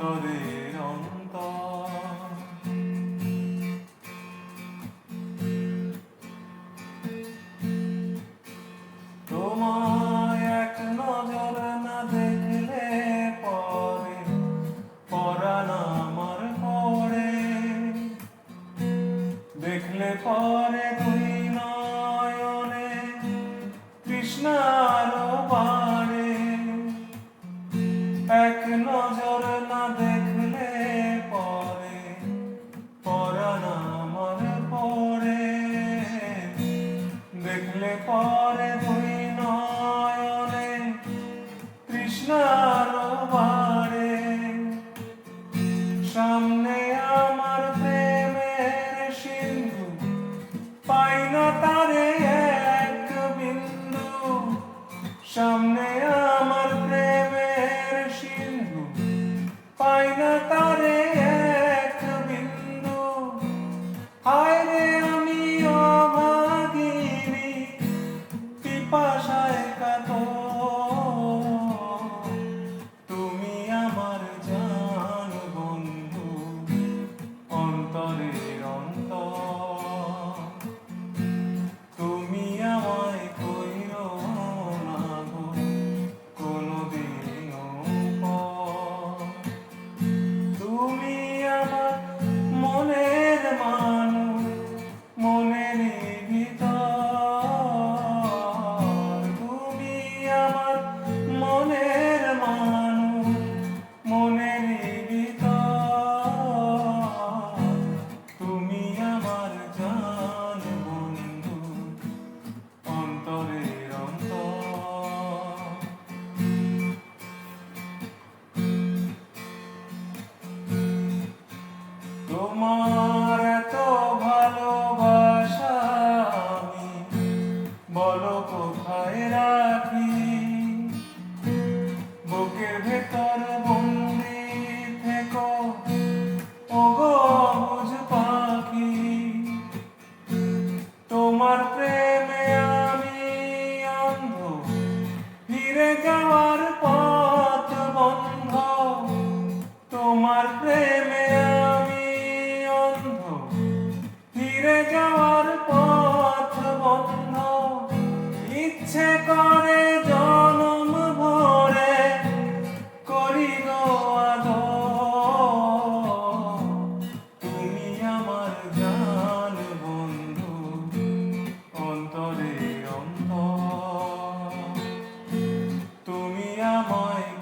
떠내려 পরে দুই নয়নে কৃষ্ণার বাড়ে। সামনে আমার প্রেমের সিন্ধু, পাই না তারে এক বিন্দু। সামনে Baja. তোমার ভালোবাসা আমি। বলো কোথায় রাখি? বুকের বুঝ পাখি। তোমার প্রেমে আমি অন্ধ। ফিরে যাওয়া my